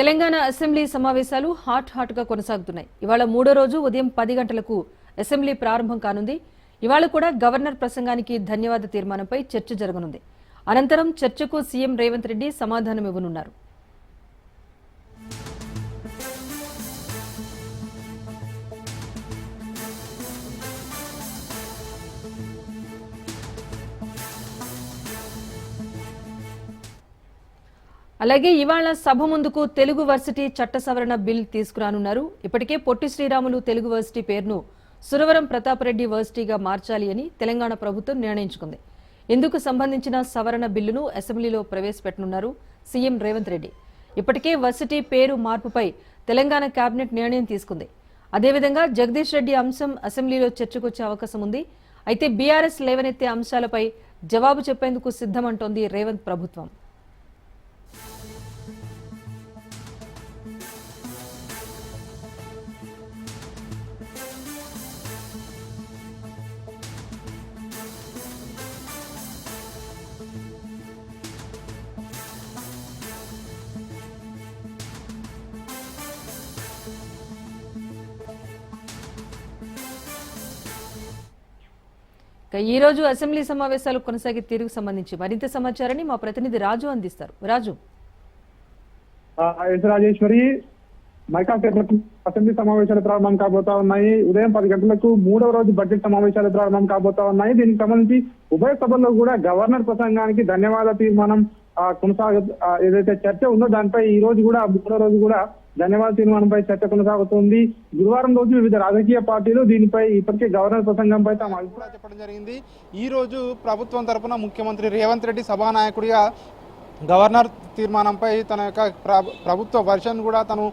Telangana assembly సమావేశాలు hot హాట్గా కొనసాగుతున్నాయి. ఇవాళ మూడో రోజు ఉదయం పది గంటలకు అసెంబ్లీ ప్రారంభం కానుంది. ఇవాళ కూడా గవర్నర్ ప్రసంగానికి ధన్యవాద తీర్మానంపై చర్చ జరగనుంది. అనంతరం చర్చకు సీఎం రేవంత్ రెడ్డి సమాధానం ఇవ్వనున్నారు అలాగే ఇవాళ సభ ముందుకు తెలుగు వర్సిటీ చట్ట సవరణ బిల్ తీసుకురానున్నారు. ఇప్పటికే పొట్టి శ్రీరాములు తెలుగు వర్సిటీ పేరును సురవరం ప్రతాపరెడ్డి వర్సిటీగా మార్చాలి అని తెలంగాణ ప్రభుత్వం నిర్ణయించుకుంది. ఇందుకు సంబంధించిన సవరణ బిల్లును అసెంబ్లీలో ప్రవేశపెట్టనున్నారు సీఎం రేవంత్ రెడ్డి. ఇప్పటికే వర్సిటీ పేరు మార్పుపై తెలంగాణ కేబినెట్ నిర్ణయం తీసుకుంది. అదేవిధంగా జగదీష్ రెడ్డి అంశం అసెంబ్లీలో చర్చకొచ్చే అవకాశం ఉంది. అయితే బీఆర్ఎస్ లేవనెత్తే అంశాలపై జవాబు చెప్పేందుకు సిద్ధమంటోంది రేవంత్ ప్రభుత్వం. ఈ రోజు అసెంబ్లీ సమావేశాలు కొనసాగే తీరుకు సంబంధించి మరింత సమాచారాన్ని మా ప్రతినిధి రాజు అందిస్తారు. రాజు. ఆ, ఎస్ రాజేశ్వరి మైకా అసెంబ్లీ సమావేశాలు ప్రారంభం కాబోతా ఉన్నాయి. ఉదయం పది గంటలకు మూడవ రోజు బడ్జెట్ సమావేశాలు ప్రారంభం కాబోతా ఉన్నాయి. దీనికి సంబంధించి ఉభయ సభల్లో కూడా గవర్నర్ ప్రసంగానికి ధన్యవాద తీర్మానం కొనసాగ ఏదైతే చర్చ ఉందో దానిపై ఈ రోజు కూడా మూడో రోజు కూడా ధన్యవాద తీర్మానంపై చర్చ కొనసాగుతోంది. గురువారం రోజు వివిధ రాజకీయ పార్టీలు దీనిపై ఇప్పటికే గవర్నర్ ప్రసంగంపై తమ అభిప్రాయం చెప్పడం జరిగింది. ఈ రోజు ప్రభుత్వం తరపున ముఖ్యమంత్రి రేవంత్ రెడ్డి సభానాయకుడిగా గవర్నర్ తీర్మానంపై తన యొక్క ప్రభుత్వ వర్షన్ కూడా తను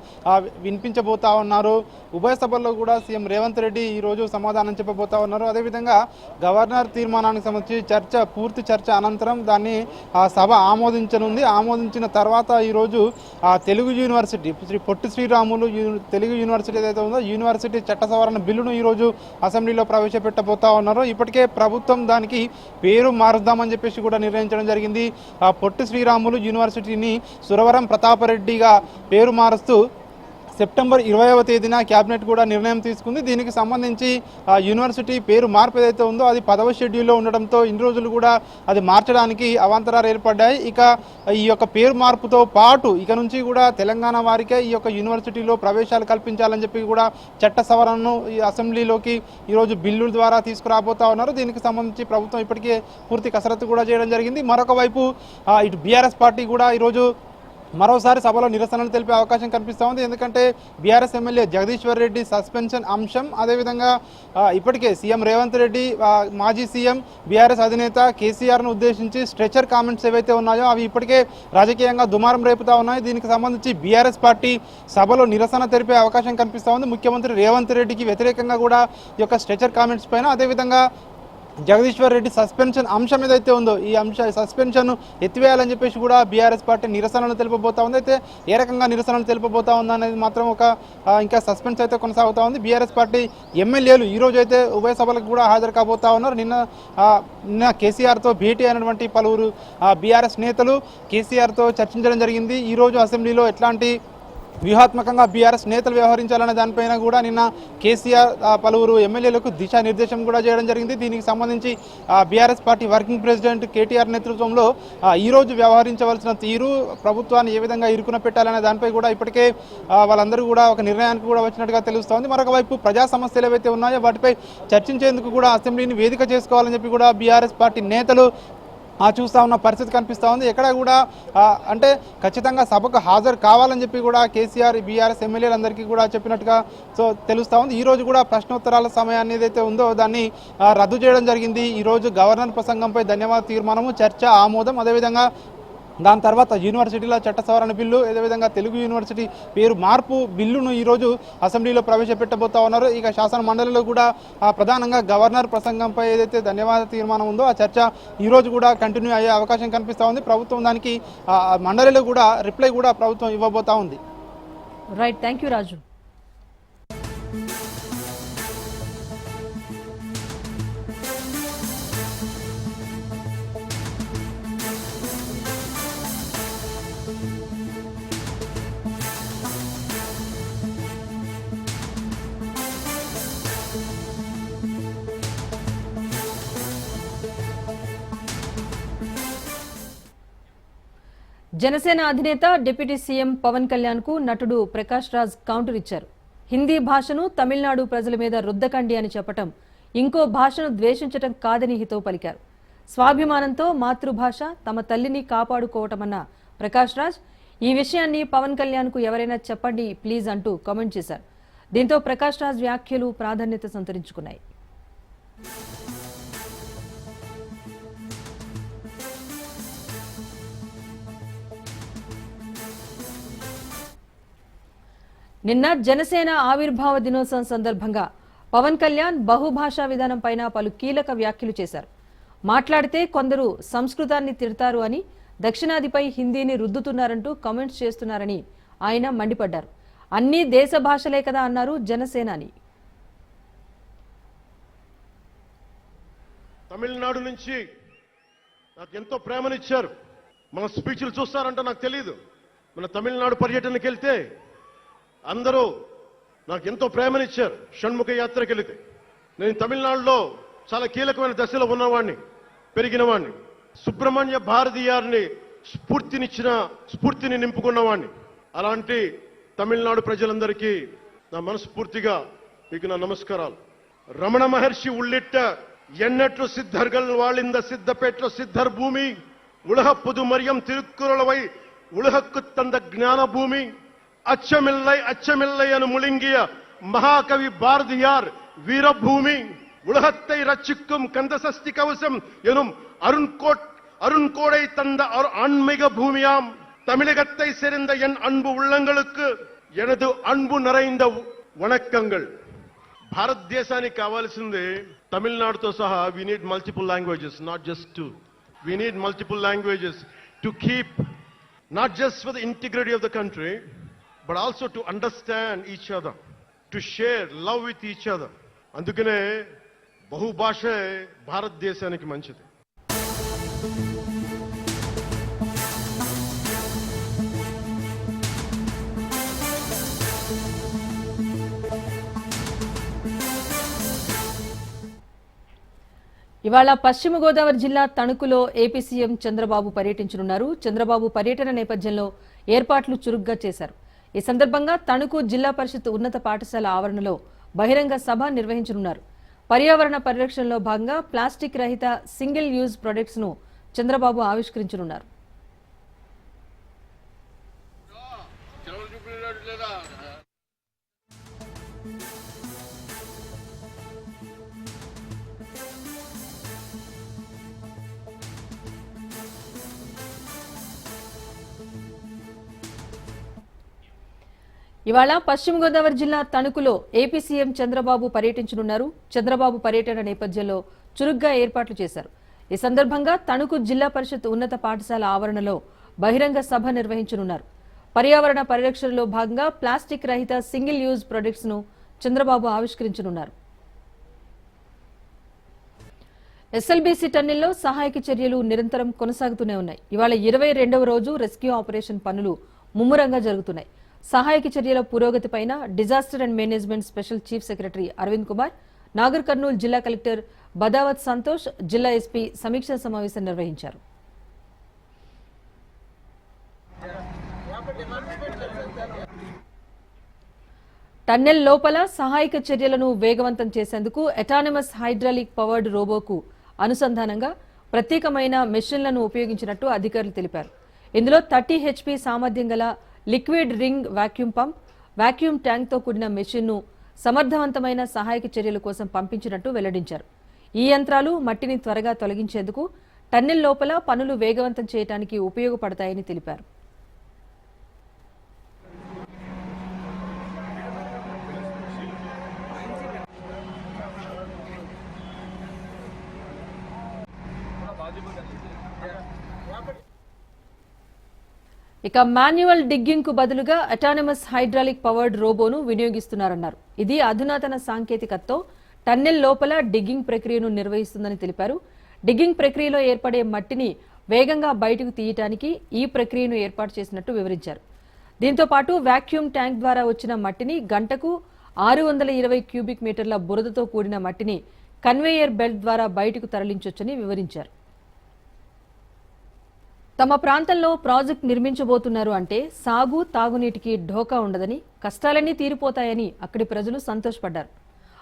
వినిపించబోతా ఉన్నారు. ఉభయ సభల్లో కూడా సీఎం రేవంత్ రెడ్డి ఈ రోజు సమాధానం చెప్పబోతా ఉన్నారు. అదేవిధంగా గవర్నర్ తీర్మానానికి సంబంధించి చర్చ పూర్తి చర్చ అనంతరం దాన్ని ఆ సభ ఆమోదించనుంది. ఆమోదించిన తర్వాత ఈరోజు ఆ తెలుగు యూనివర్సిటీ శ్రీ పొట్టి శ్రీరాములు తెలుగు యూనివర్సిటీ ఏదైతే ఉందో యూనివర్సిటీ చట్ట సవరణ బిల్లును ఈరోజు అసెంబ్లీలో ప్రవేశపెట్టబోతా ఉన్నారు. ఇప్పటికే ప్రభుత్వం దానికి పేరు మారుద్దామని చెప్పేసి కూడా నిర్ణయించడం జరిగింది. ఆ పొట్టి శ్రీరాములు యూనివర్సిటీని సురవరం ప్రతాపరెడ్డిగా పేరు మారుస్తూ సెప్టెంబర్ ఇరవైవ తేదీన క్యాబినెట్ కూడా నిర్ణయం తీసుకుంది. దీనికి సంబంధించి ఆ యూనివర్సిటీ పేరు మార్పు ఏదైతే ఉందో అది పదవ షెడ్యూల్లో ఉండడంతో ఇన్ని రోజులు కూడా అది మార్చడానికి అవాంతరాలు ఏర్పడ్డాయి. ఇక ఈ యొక్క పేరు మార్పుతో పాటు ఇక నుంచి కూడా తెలంగాణ వారికే ఈ యొక్క యూనివర్సిటీలో ప్రవేశాలు కల్పించాలని చెప్పి కూడా చట్ట సవరణను ఈ అసెంబ్లీలోకి ఈరోజు బిల్లుల ద్వారా తీసుకురాబోతా ఉన్నారు. దీనికి సంబంధించి ప్రభుత్వం ఇప్పటికే పూర్తి కసరత్తు కూడా చేయడం జరిగింది. మరొక వైపు ఇటు బీఆర్ఎస్ పార్టీ కూడా ఈరోజు మరోసారి సభలో నిరసనలు తెలిపే అవకాశం కనిపిస్తూ ఉంది. ఎందుకంటే BRS MLA Jagadishwar Reddy suspension అంశం. అదేవిధంగా ఇప్పటికే సీఎం రేవంత్ రెడ్డి మాజీ సీఎం బీఆర్ఎస్ అధినేత కేసీఆర్ను ఉద్దేశించి స్ట్రెచర్ కామెంట్స్ ఏవైతే ఉన్నాయో అవి ఇప్పటికే రాజకీయంగా దుమారం రేపుతా ఉన్నాయి. దీనికి సంబంధించి బీఆర్ఎస్ పార్టీ సభలో నిరసన తెలిపే అవకాశం కనిపిస్తూ ఉంది. ముఖ్యమంత్రి రేవంత్ రెడ్డికి వ్యతిరేకంగా కూడా ఈ యొక్క స్ట్రెచర్ కామెంట్స్ పైన. అదేవిధంగా జగదీశ్వర్ రెడ్డి సస్పెన్షన్ అంశం ఏదైతే ఉందో ఈ అంశ సస్పెన్షన్ ఎత్తివేయాలని చెప్పేసి కూడా బీఆర్ఎస్ పార్టీ నిరసనలు తెలుపబోతా ఉంది. అయితే ఏ రకంగా నిరసనలు తెలుపబోతా ఉంది అనేది మాత్రం ఒక ఇంకా సస్పెన్స్ అయితే కొనసాగుతా ఉంది. బీఆర్ఎస్ పార్టీ ఎమ్మెల్యేలు ఈరోజు అయితే ఉభయ సభలకు కూడా హాజరు కాబోతా ఉన్నారు. నిన్న నిన్న కేసీఆర్తో భేటీ అయినటువంటి పలువురు బీఆర్ఎస్ నేతలు కేసీఆర్తో చర్చించడం జరిగింది. ఈరోజు అసెంబ్లీలో ఎట్లాంటి వ్యూహాత్మకంగా బీఆర్ఎస్ నేతలు వ్యవహరించాలనే దానిపైన కూడా నిన్న కేసీఆర్ పలువురు ఎమ్మెల్యేలకు దిశానిర్దేశం కూడా చేయడం జరిగింది. దీనికి సంబంధించి BRS party working president KTR నేతృత్వంలో ఈరోజు వ్యవహరించవలసిన తీరు ప్రభుత్వాన్ని ఏ విధంగా ఇరుకున పెట్టాలనే దానిపై కూడా ఇప్పటికే వాళ్ళందరూ కూడా ఒక నిర్ణయానికి కూడా వచ్చినట్టుగా తెలుస్తోంది. మరొక వైపు ప్రజా సమస్యలు ఏవైతే ఉన్నాయో వాటిపై చర్చించేందుకు కూడా అసెంబ్లీని వేదిక చేసుకోవాలని చెప్పి కూడా బీఆర్ఎస్ పార్టీ నేతలు చూస్తా ఉన్న పరిస్థితి కనిపిస్తూ ఉంది. ఎక్కడ కూడా అంటే ఖచ్చితంగా సభకు హాజరు కావాలని చెప్పి కూడా కేసీఆర్ బీఆర్ఎస్ ఎమ్మెల్యేలందరికీ కూడా చెప్పినట్టుగా సో తెలుస్తూ ఉంది. ఈరోజు కూడా ప్రశ్నోత్తరాల సమయాన్ని ఏదైతే ఉందో దాన్ని రద్దు చేయడం జరిగింది. ఈరోజు గవర్నర్ ప్రసంగంపై ధన్యవాద తీర్మానము చర్చ ఆమోదం అదేవిధంగా దాని తర్వాత యూనివర్సిటీల చట్ట సవరణ బిల్లు అదేవిధంగా తెలుగు యూనివర్సిటీ పేరు మార్పు బిల్లును ఈరోజు అసెంబ్లీలో ప్రవేశపెట్టబోతా ఉన్నారు. ఇక శాసన మండలిలో కూడా ప్రధానంగా గవర్నర్ ప్రసంగంపై ఏదైతే ధన్యవాద తీర్మానం ఉందో ఆ చర్చ ఈరోజు కూడా కంటిన్యూ అయ్యే అవకాశం కనిపిస్తూ ఉంది. ప్రభుత్వం దానికి మండలిలో కూడా రిప్లై కూడా ప్రభుత్వం ఇవ్వబోతా ఉంది. Right thank you Raju Janasena అధినేత డిప్యూటీ సీఎం పవన్ కళ్యాణ్కు నటుడు ప్రకాష్ రాజ్ కౌంటర్ ఇచ్చారు హిందీ భాషను తమిళనాడు ప్రజల మీద రుద్దకండి అని చెప్పటం ఇంకో భాషను ద్వేషించటం కాదని హితో పలికారు. స్వాభిమానంతో మాతృభాష తమ తల్లిని కాపాడుకోవటమన్న ప్రకాష్ రాజ్ ఈ విషయాన్ని పవన్ కళ్యాణ్కు ఎవరైనా చెప్పండి ప్లీజ్ అంటూ కామెంట్ చేశారు. దీంతో ప్రకాష్ రాజ్ వ్యాఖ్యలు ప్రాధాన్యత సంతరించుకున్నాయి. నిన్న జనసేన ఆవిర్భావ దినోత్సవం సందర్భంగా పవన్ కళ్యాణ్ బహుభాషా విధానం పైన పలు కీలక వ్యాఖ్యలు చేశారు. మాట్లాడితే కొందరు సంస్కృతాన్ని తిడతారు అని దక్షిణాదిపై హిందీని రుద్దుతున్నారంటూ కామెంట్స్ చేస్తున్నారని ఆయన మండిపడ్డారు. అన్నీ దేశ భాషలే కదా అన్నారు జనసేనాని. తమిళనాడు నుంచి నాకు ఎంతో ప్రేమనిచ్చారు. మన స్పీచ్లు చూస్తారంట నాకు తెలియదు మన తమిళనాడు పర్యటనకి వెళ్తే అందరూ నాకు ఎంతో ప్రేమనిచ్చారు షణ్ముఖ యాత్రకి వెళితే నేను తమిళనాడులో చాలా కీలకమైన దశలో ఉన్నవాడిని పెరిగినవాడిని సుబ్రహ్మణ్య భారతీయారిని స్ఫూర్తినిచ్చిన స్ఫూర్తిని నింపుకున్నవాడిని అలాంటి తమిళనాడు ప్రజలందరికీ నా మనస్ఫూర్తిగా మీకు నా నమస్కారాలు. రమణ మహర్షి ఉళ్ళిట్ట ఎన్నట్లు సిద్ధర్గల్ వాళ్ళింద సిద్ధపేట్ల సిద్ధర్ భూమి ఉలహ పుదుమరియం తిరుక్కురలవై ఉలహక్కు తంద జ్ఞాన భూమి அச்சமில்லை அச்சமில்லை என முழுங்கிய மகாகவி பாரதியார் வீரபூமி உலகத்தை ரச்சிக்கும் கந்தசஸ்தி கவசம் எனும் அருண்கோட் அருண்கோடை தந்த ஆன்மீக பூமியாம். தமிழகத்தை சேர்ந்த என் அன்பு உள்ளங்களுக்கு எனது அன்பு நிறைந்த வணக்கங்கள். భారతదేశానికి కావాల్సింది తమిళనాడుతో సహా we need multiple languages not just to we need multiple languages to keep not just for the integrity of the country but also to understand each other to share love with each other అందుకనే బహుభాషే భారతదేశానికి మంచిది. ఇవాళ పశ్చిమ గోదావరి జిల్లా తణుకులో AP CM Chandrababu పర్యటించనున్నారు. చంద్రబాబు పర్యటన నేపథ్యంలో ఏర్పాట్లు చురుగ్గా చేశారు. ఈ సందర్భంగా తణుకు జిల్లా పరిషత్ ఉన్నత పాఠశాల ఆవరణలో బహిరంగ సభ నిర్వహించనున్నారు. పర్యావరణ పరిరక్షణలో భాగంగా ప్లాస్టిక్ రహిత సింగిల్ యూజ్ ప్రొడక్ట్స్ను చంద్రబాబు ఆవిష్కరించనున్నారు. ఇవాళ పశ్చిమ గోదావరి జిల్లా తణుకులో ఏపీ సీఎం చంద్రబాబు పర్యటించనున్నారు. చంద్రబాబు పర్యటన నేపథ్యంలో చురుగ్గా ఏర్పాట్లు చేశారు. ఈ సందర్భంగా తణుకు జిల్లా పరిషత్ ఉన్నత పాఠశాల ఆవరణలో బహిరంగ సభ నిర్వహించనున్నారు. పర్యావరణ పరిరక్షణలో భాగంగా ప్లాస్టిక్ రహిత సింగిల్ యూజ్ ప్రొడక్ట్స్ను చంద్రబాబు ఆవిష్కరించనున్నారు. ఎస్ఎల్బీసీ టన్నెల్లో సహాయక చర్యలు నిరంతరం కొనసాగుతూనే ఉన్నాయి. ఇవాళ ఇరవై రెండవ రోజు రెస్క్యూ ఆపరేషన్ పనులు ముమ్మరంగా జరుగుతున్నాయి. సహాయక చర్యల పురోగతిపైన disaster and management special chief secretary Arvind Kumar Nagar Kurnool జిల్లా కలెక్టర్ బదావత్ సంతోష్ జిల్లా ఎస్పీ సమీక్షా సమావేశం నిర్వహించారు. టన్నెల్ లోపల సహాయక చర్యలను వేగవంతం చేసేందుకు ఎటానమస్ హైడ్రాలిక్ పవర్డ్ రోబోకు అనుసంధానంగా ప్రత్యేకమైన మెషిన్లను ఉపయోగించినట్టు అధికారులు తెలిపారు. ఇందులో థర్టీ హెచ్పి సామర్థ్యం గల liquid ring vacuum pump vacuum ట్యాంక్తో కూడిన మెషిన్ను సమర్థవంతమైన సహాయక చర్యల కోసం పంపించినట్టు వెల్లడించారు. ఈ యంత్రాలు మట్టిని త్వరగా తొలగించేందుకు టన్నెల్ లోపల పనులు వేగవంతం చేయడానికి ఉపయోగపడతాయని తెలిపారు. ఇక మాన్యువల్ డిగ్గింగ్కు బదులుగా అటానమస్ హైడ్రాలిక్ పవర్డ్ రోబోను వినియోగిస్తున్నారన్నారు. ఇది అధునాతన సాంకేతికతతో టన్నెల్ లోపల డిగ్గింగ్ ప్రక్రియను నిర్వహిస్తుందని తెలిపారు. డిగ్గింగ్ ప్రక్రియలో ఏర్పడే మట్టిని వేగంగా బయటకు తీయటానికి ఈ ప్రక్రియను ఏర్పాటు చేసినట్టు వివరించారు. దీంతో పాటు వాక్యూమ్ ట్యాంక్ ద్వారా వచ్చిన మట్టిని గంటకు ఆరు వందల ఇరవై క్యూబిక్ మీటర్ల బురదతో కూడిన మట్టిని కన్వేయర్ బెల్ట్ ద్వారా బయటకు తరలించొచ్చని వివరించారు. తమ ప్రాంతంలో ప్రాజెక్ట్ నిర్మించబోతున్నారు అంటే సాగు తాగునీటికి ఢోకా ఉండదని కష్టాలన్నీ తీరిపోతాయని అక్కడి ప్రజలు సంతోషపడ్డారు.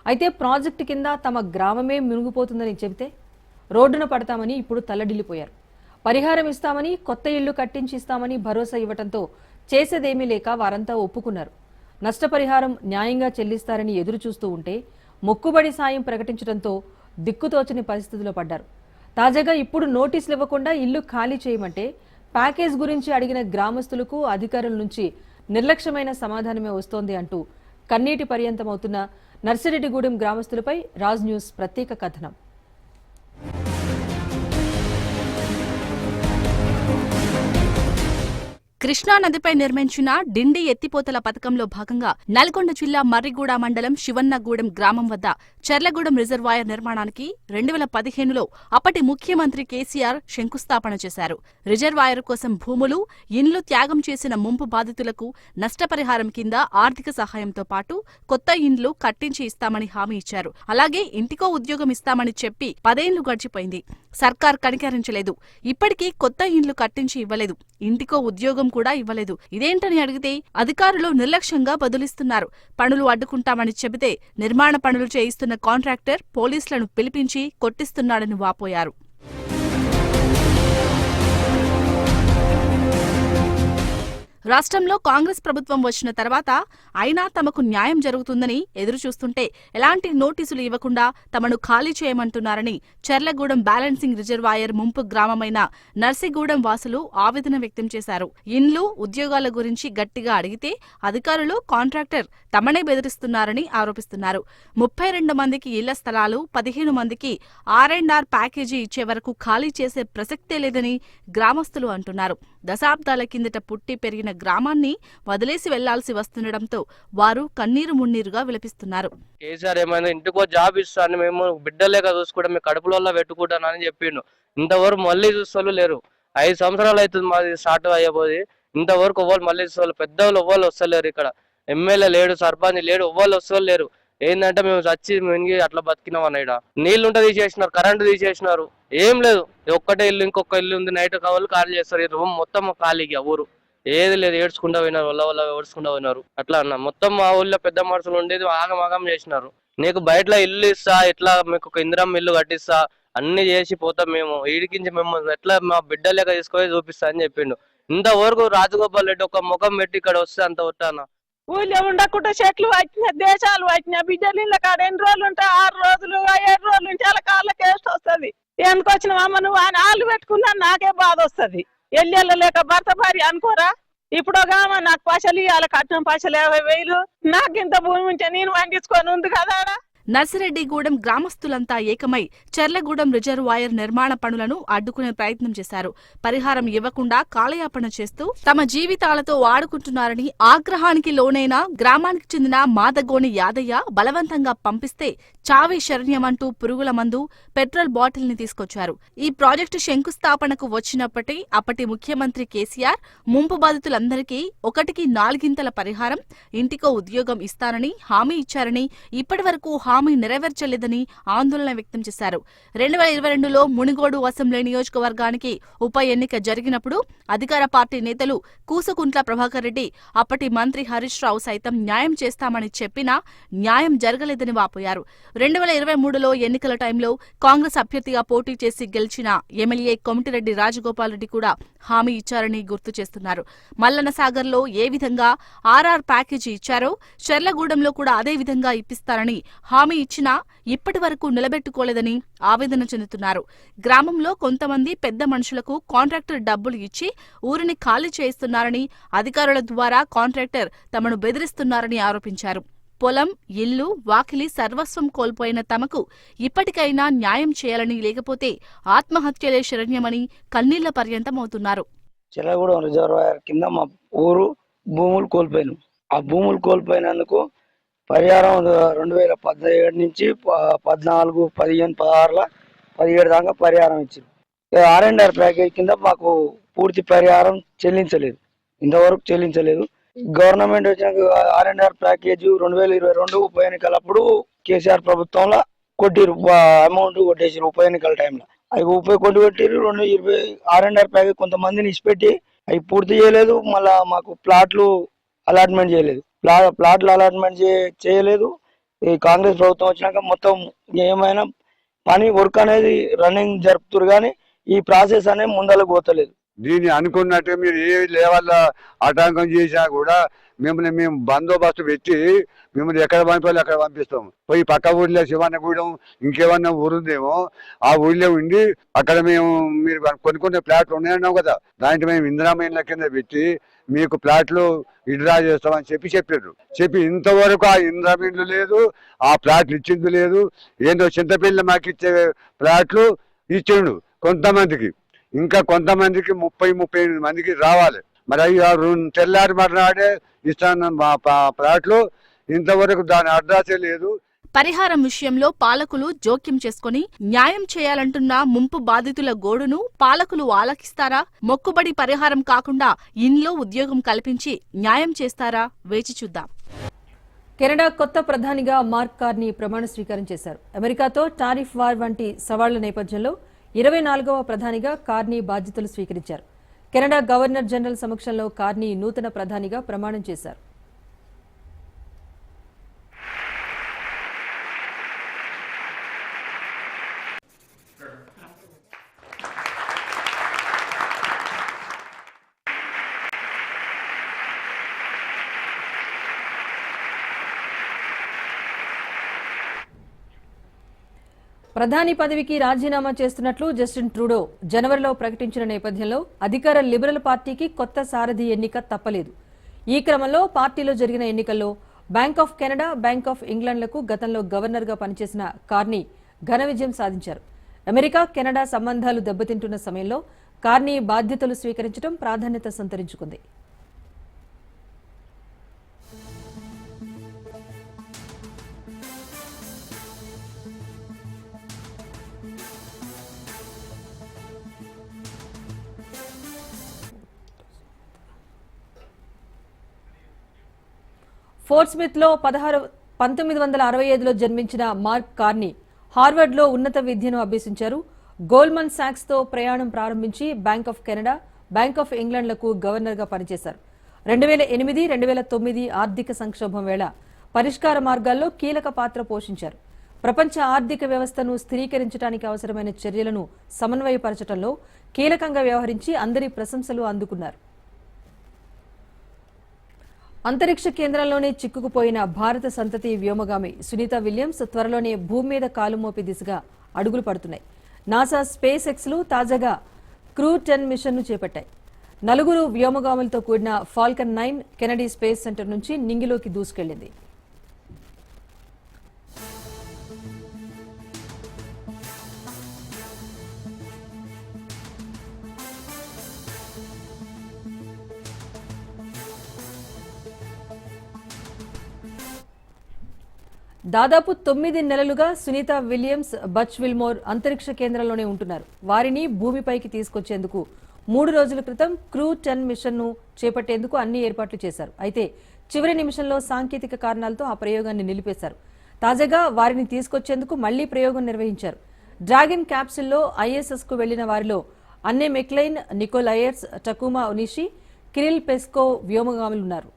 అయితే ప్రాజెక్టు కింద తమ గ్రామమే మునిగిపోతుందని చెబితే రోడ్డున పడతామని ఇప్పుడు తల్లడిల్లిపోయారు. పరిహారం ఇస్తామని కొత్త ఇళ్ళు కట్టించి ఇస్తామని భరోసా ఇవ్వటంతో చేసేదేమీ లేక వారంతా ఒప్పుకున్నారు. నష్టపరిహారం న్యాయంగా చెల్లిస్తారని ఎదురు చూస్తూ ఉంటే మొక్కుబడి సాయం ప్రకటించడంతో దిక్కుతోచని పరిస్థితిలో పడ్డారు. తాజాగా ఇప్పుడు నోటీసులు ఇవ్వకుండా ఇల్లు ఖాళీ చేయమంటే ప్యాకేజ్ గురించి అడిగిన గ్రామస్తులకు అధికారుల నుంచి నిర్లక్ష్యమైన సమాధానమే వస్తోంది అంటూ కన్నీటి పర్యంతమవుతున్న నర్సిరెడ్డిగూడెం గ్రామస్తులపై రాజ్ న్యూస్ ప్రత్యేక కథనం. కృష్ణా నదిపై నిర్మించిన డిండి ఎత్తిపోతల పథకంలో భాగంగా నల్గొండ జిల్లా మర్రిగూడ మండలం శివన్నగూడెం గ్రామం వద్ద చెర్లగూడెం రిజర్వాయర్ నిర్మాణానికి రెండు వేల పదిహేనులో అప్పటి ముఖ్యమంత్రి కేసీఆర్ శంకుస్థాపన చేశారు. రిజర్వాయర్ కోసం భూములు ఇండ్లు త్యాగం చేసిన ముంపు బాధితులకు నష్టపరిహారం కింద ఆర్థిక సహాయంతో పాటు కొత్త ఇండ్లు కట్టించి ఇస్తామని హామీ ఇచ్చారు. అలాగే ఇంటికో ఉద్యోగం ఇస్తామని చెప్పి పదేళ్ళు గడిచిపోయింది. సర్కార్ కనికరించలేదు. ఇప్పటికీ కొత్త ఇండ్లు కట్టించి ఇవ్వలేదు. ఇంటికో ఉద్యోగం కూడా ఇవ్వలేదు. ఇదేంటని అడిగితే అధికారులు నిర్లక్ష్యంగా బదులిస్తున్నారు. పనులు అడ్డుకుంటామని చెబితే నిర్మాణ పనులు చేయిస్తున్న కాంట్రాక్టర్ పోలీసులను పిలిపించి కొట్టిస్తున్నాడని వాపోయారు. రాష్ట్రంలో కాంగ్రెస్ ప్రభుత్వం వచ్చిన తర్వాత అయినా తమకు న్యాయం జరుగుతుందని ఎదురుచూస్తుంటే ఎలాంటి నోటీసులు ఇవ్వకుండా తమను ఖాళీ చేయమంటున్నారని చెర్లగూడెం బ్యాలెన్సింగ్ రిజర్వాయర్ ముంపు గ్రామమైన నర్సిగూడెం వాసులు ఆవేదన వ్యక్తం చేశారు. ఇండ్లు ఉద్యోగాల గురించి గట్టిగా అడిగితే అధికారులు కాంట్రాక్టర్ తమనే బెదిరిస్తున్నారని ఆరోపిస్తున్నారు. ముప్పై రెండు మందికి ఇళ్ళ స్థలాలు పదిహేను మందికి ఆర్ అండ్ ఆర్ ప్యాకేజీ ఇచ్చే వరకు ఖాళీ చేసే ప్రసక్తే లేదని గ్రామస్తులు అంటున్నారు. దశాబ్దాల కిందట పుట్టి పెరిగిన గ్రామాన్ని వదిలేసి వెళ్ళాల్సి వస్తుండటంతో వారు కన్నీరు మున్నీరుగా విలపిస్తున్నారు. కేసీఆర్ ఏమైనా ఇంటికో జాబ్ ఇస్తాను మేము బిడ్డలేక చూసుకుంటాం మీ కడుపులో పెట్టుకుంటానని చెప్పిండు. ఇంతవరకు మళ్ళీ చూస్తూ లేరు. ఐదు సంవత్సరాలు అవుతుంది మాది స్టార్ట్ అయ్యబోది ఇంతవరకు ఎవ్వరు మళ్ళీ చూస్తారు పెద్దవాళ్ళు ఎవ్వరు వస్తలేరు ఇక్కడ. ఎమ్మెల్యే లేడు సర్పంచ్ లేడు ఎవ్వరు వస్తలేరు ఏంటంటే మేము చచ్చి మినిగి అట్లా బతికినాం అన్న ఈడ నీళ్ళు ఉంటే తీసేసినారు కరెంటు తీసేసినారు. ఏం లేదు. ఒక్కటే ఇల్లు ఇంకొక ఇల్లు ఉంది నైట్ కావాలి ఖాళీ చేస్తారు. ఈ రూమ్ మొత్తం ఖాళీగా ఊరు. ఏది లేదు ఏడ్చుకుంటా పోయినారు వల్ల వల్ల ఏడ్చుకుంటా పోయినారు. అట్లా అన్న. మొత్తం మా ఊళ్ళో పెద్ద మనుషులు ఉండేది ఆగం ఆగం చేసినారు. నీకు బయటలో ఇల్లు ఇస్తా ఇట్లా మీకు ఒక ఇందిరం ఇల్లు కట్టిస్తా అన్ని చేసి పోతాం మేము. ఈడికించి మేము ఎట్లా మా బిడ్డ లెక్క తీసుకొని చూపిస్తా అని చెప్పిండు. ఇంతవరకు రాజగోపాల్ రెడ్డి ఒక ముఖం పెట్టి ఇక్కడ వస్తే అంత కొట్టాన ఊళ్ళో ఉండకుండా చెట్లు వచ్చిన దేశాలు వచ్చిన బిడ్డలు ఇళ్ళ కాడ ఎన్ని రోజులు ఉంటే ఆరు రోజులు ఏడు రోజులు ఉంటే అలా కాళ్ళకి వేస్ట్ వస్తుంది. ఎందుకు వచ్చిన అమ్మ నువ్వు అని ఆళ్ళు పెట్టుకున్నా నాకే బాధ వస్తుంది. ఎల్లి లేక భర్త భార్య అనుకోరా? ఇప్పుడుగా నాకు పైసలు ఇవ్వాలి కట్నం పైసలు యాభై వేలు. నాకు ఇంత భూమి ఉంటే నేను పండించుకొని ఉంది కదా నర్సిరెడ్డిగూడెం గ్రామస్తులంతా ఏకమై చెర్లగూడెం రిజర్వాయర్ నిర్మాణ పనులను అడ్డుకునే ప్రయత్నం చేశారు. పరిహారం ఇవ్వకుండా కాలయాపన చేస్తూ తమ జీవితాలతో వాడుకుంటున్నారని ఆగ్రహానికి లోనైన గ్రామానికి చెందిన మాదగోని యాదయ్య బలవంతంగా పంపిస్తే చావే శరణ్యమంటూ పురుగుల మందు పెట్రోల్ బాటిల్ని తీసుకొచ్చారు. ఈ ప్రాజెక్టు శంకుస్థాపనకు వచ్చినప్పటి అప్పటి ముఖ్యమంత్రి కేసీఆర్ ముంపు బాధితులందరికీ ఒకటికి నాలుగింతల పరిహారం ఇంటికో ఉద్యోగం ఇస్తానని హామీ ఇచ్చారని ఇప్పటివరకు హామీ నెరవేర్చలేదని ఆందోళన వ్యక్తం చేశారు. రెండు వేల ఇరవై రెండులో మునిగోడు అసెంబ్లీ నియోజకవర్గానికి ఉప ఎన్నిక జరిగినప్పుడు అధికార పార్టీ నేతలు కూసుకుంట్ల ప్రభాకర్ రెడ్డి అప్పటి మంత్రి హరీష్ రావు సైతం న్యాయం చేస్తామని చెప్పినా న్యాయం జరగలేదని వాపోయారు. రెండు వేల ఇరవై మూడులో ఎన్నికల టైంలో కాంగ్రెస్ అభ్యర్థిగా పోటీ చేసి గెలిచిన ఎమ్మెల్యే కొమిటిరెడ్డి రాజగోపాల్ రెడ్డి కూడా హామీ ఇచ్చారని గుర్తు చేస్తున్నారు. మల్లన్న సాగర్లో ఏ విధంగా ఆర్ఆర్ ప్యాకేజీ ఇచ్చారో చెర్లగూడెంలో కూడా అదే విధంగా ఇప్పిస్తారని హామీ ఇచ్చినా ఇప్పటి వరకు నిలబెట్టుకోలేదని ఆవేదన చెందుతున్నారు. గ్రామంలో కొంతమంది పెద్ద మనుషులకు కాంట్రాక్టర్ డబ్బులు ఇచ్చి ఊరిని ఖాళీ చేయిస్తున్నారని అధికారుల ద్వారా కాంట్రాక్టర్ తమను బెదిరిస్తున్నారని ఆరోపించారు. పొలం ఇల్లు వాకిలి సర్వస్వం కోల్పోయిన తమకు ఇప్పటికైనా న్యాయం చేయాలని లేకపోతే ఆత్మహత్యలే శరణ్యమని కన్నీళ్ళ పర్యంతమవుతున్నారు. చిల్లగూడెం రిజర్వాయర్ కింద మా ఊరు భూములు కోల్పోయినాం. ఆ భూములు కోల్పోయినందుకు పరిహారం రెండు వేల పదిహేడు నుంచి ప- పద్నాలుగు పదిహేను పదహారుల పదిహేడు దాకా పరిహారం ఇచ్చింది ఆర్ అండ్ ఆర్ ప్యాకేజ్ కింద మాకు పూర్తి పరిహారం చెల్లించలేదు. ఇంతవరకు చెల్లించలేదు. గవర్నమెంట్ వచ్చిన ఆర్ అండ్ ఆర్ ప్యాకేజ్ రెండు వేల ఇరవై రెండు ఉప ఎన్నికలప్పుడు కేసీఆర్ ప్రభుత్వంలో కొట్టిరు అమౌంట్ కొట్టేసారు ఉప ఎన్నికల టైంలో. అవి ఉప కొట్టి కొట్టిరు రెండు ఇరవై ఆర్ అండ్ ఆర్ ప్యాకేజ్ కొంతమందిని ఇచ్చిపెట్టి అవి పూర్తి చేయలేదు మళ్ళా మాకు ప్లాట్లు అలాట్మెంట్ చేయలేదు. ప్లా ప్లాట్లు అలాట్మెంట్ చే- చేయలేదు. ఈ కాంగ్రెస్ ప్రభుత్వం వచ్చినాక మొత్తం ఏమైనా పని వర్క్ అనేది రన్నింగ్ జరుపుతురు కానీ ఈ ప్రాసెస్ అనేది ముందలకు పోతలేదు. దీన్ని అనుకున్నట్టు మీరు ఏ లెవెల్ ఆటంకం చేసినా కూడా మిమ్మల్ని మేము బందోబస్తు పెట్టి మిమ్మల్ని ఎక్కడ పంపాలి అక్కడ పంపిస్తాం పోయి పక్క ఊర్లో శివన్నగూడెం ఇంకేమన్నా ఊరుందేమో ఆ ఊళ్ళో ఉండి అక్కడ మేము మీరు కొన్ని కొన్ని ప్లాట్లు ఉన్నాయన్నాం కదా దాంట్లో మేము ఇందిరామైన కింద పెట్టి మీకు ప్లాట్లు విడ్రా చేస్తామని చెప్పి చెప్పారు చెప్పి ఇంతవరకు ఆ ఇందిరామీన్లు లేదు ఆ ప్లాట్లు ఇచ్చింది లేదు ఏందో చింతపిల్ల మాకు ఇచ్చే ప్లాట్లు ఇచ్చిండు కొంతమందికి. ఇంకా కొంతమందికి ముప్పై ముప్పై ఎనిమిది మందికి రావాలి. మరి అవి తెల్లారి మర్నాడే ఇస్తాను మా ప్లాట్లు. ఇంతవరకు దాని అడ్రసే లేదు. పరిహారం విషయంలో పాలకులు జోక్యం చేసుకుని న్యాయం చేయాలంటున్న ముంపు బాధితుల గోడును పాలకులు ఆలకిస్తారా? మొక్కుబడి పరిహారం కాకుండా ఇంట్లో ఉద్యోగం కల్పించి న్యాయం చేస్తారా? వేచి చూద్దాం. కెనడా కొత్త ప్రధానిగా మార్క్ కార్నీ ప్రమాణ స్వీకారం చేశారు. అమెరికాతో టారిఫ్ వార్ వంటి సవాళ్ళ నేపథ్యంలో ఇరవై నాలుగవ ప్రధానిగా కార్నీ బాధ్యతలు స్వీకరించారు. కెనడా గవర్నర్ జనరల్ సమక్షంలో కార్నీ నూతన ప్రధానిగా ప్రమాణం చేశారు. ప్రధాని పదవికి రాజీనామా చేస్తున్నట్లు జస్టిన్ ట్రూడో జనవరిలో ప్రకటించిన నేపథ్యంలో అధికార లిబరల్ పార్టీకి కొత్త సారథి ఎన్నిక తప్పలేదు. ఈ క్రమంలో పార్టీలో జరిగిన ఎన్నికల్లో bank of Canada bank of ఇంగ్లాండ్లకు గతంలో గవర్నర్గా పనిచేసిన కార్నీ ఘన విజయం సాధించారు. అమెరికా కెనడా సంబంధాలు దెబ్బతింటున్న సమయంలో కార్నీ బాధ్యతలు స్వీకరించడం ప్రాధాన్యత సంతరించుకుంది. ఫోర్ట్ స్మిత్లో పదహారు పంతొమ్మిది వందల అరవై ఐదులో జన్మించిన మార్క్ కార్ని హార్వర్డ్లో ఉన్నత విద్యను అభ్యసించారు. గోల్మన్ సాక్స్తో ప్రయాణం ప్రారంభించి bank of Canada bank of ఇంగ్లాండ్లకు గవర్నర్గా పనిచేశారు. రెండు వేల ఎనిమిది రెండు వేల తొమ్మిది ఆర్థిక సంక్షోభం వేళ పరిష్కార మార్గాల్లో కీలక పాత్ర పోషించారు. ప్రపంచ ఆర్థిక వ్యవస్థను స్థిరీకరించడానికి అవసరమైన చర్యలను సమన్వయపరచడంలో కీలకంగా వ్యవహరించి అందరి ప్రశంసలు అందుకున్నారు. అంతరిక్ష కేంద్రంలోనే చిక్కుకుపోయిన భారత సంతతి వ్యోమగామి సునీత విలియమ్స్ త్వరలోనే భూమి మీద కాలుమోపి దిశగా అడుగులు పడుతున్నాయి. నాసా స్పేస్ ఎక్స్లు తాజాగా క్రూ టెన్ మిషన్ను చేపట్టాయి. నలుగురు వ్యోమగాములతో కూడిన Falcon nine Kennedy space centre నుంచి నింగిలోకి దూసుకెళ్ళింది దాదాపు తొమ్మిది నెలలుగా సునీత విలియమ్స్ బచ్ విల్మోర్ అంతరిక్ష కేంద్రంలోనే ఉంటున్నారు. వారిని భూమిపైకి తీసుకొచ్చేందుకు మూడు రోజుల క్రితం క్రూ టెన్ మిషన్ను చేపట్టేందుకు అన్ని ఏర్పాట్లు చేశారు. అయితే చివరి నిమిషంలో సాంకేతిక కారణాలతో ఆ ప్రయోగాన్ని నిలిపేశారు. తాజాగా వారిని తీసుకొచ్చేందుకు మళ్ళీ ప్రయోగం నిర్వహించారు. డ్రాగన్ క్యాప్సిల్లో ఐఎస్ఎస్కు వెళ్ళిన వారిలో Anne McClain Nicole Ayers Takuma Onishi Kirill Pesko వ్యోమగాములున్నారు.